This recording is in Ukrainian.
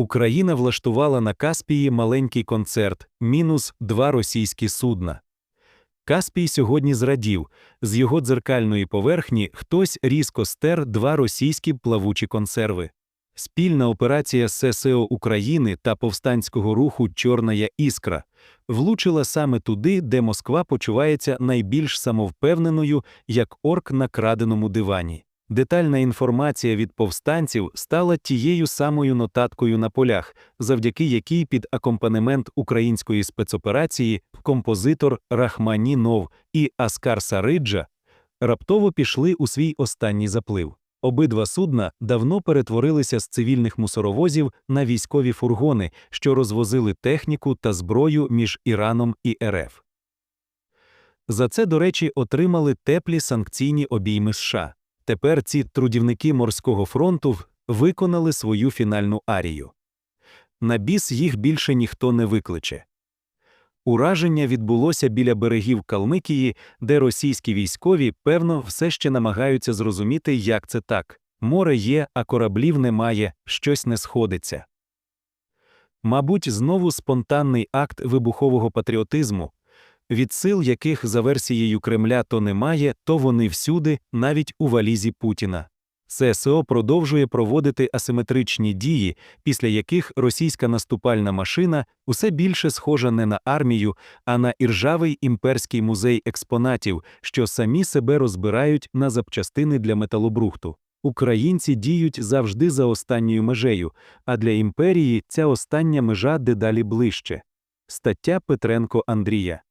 Україна влаштувала на Каспії маленький концерт, мінус два російські судна. Каспій сьогодні зрадів. З його дзеркальної поверхні хтось різко стер два російські плавучі консерви. Спільна операція ССО України та повстанського руху Чорная іскра влучила саме туди, де Москва почувається найбільш самовпевненою, як орк на краденому дивані. Детальна інформація від повстанців стала тією самою нотаткою на полях, завдяки якій під акомпанемент української спецоперації композитор Рахманінов і Аскар Сариджа раптово пішли у свій останній заплив. Обидва судна давно перетворилися з цивільних мусоровозів на військові фургони, що розвозили техніку та зброю між Іраном і РФ. За це, до речі, отримали теплі санкційні обійми США. Тепер ці трудівники морського фронту виконали свою фінальну арію. На біс їх більше ніхто не викличе. Ураження відбулося біля берегів Калмикії, де російські військові, певно, все ще намагаються зрозуміти, як це так. Море є, а кораблів немає, щось не сходиться. Мабуть, знову спонтанний акт вибухового патріотизму, від сил яких за версією Кремля то немає, то вони всюди, навіть у валізі Путіна. ССО продовжує проводити асиметричні дії, після яких російська наступальна машина усе більше схожа не на армію, а на іржавий імперський музей експонатів, що самі себе розбирають на запчастини для металобрухту. Українці діють завжди за останньою межею, а для імперії ця остання межа дедалі ближче. Стаття Петренко Андрія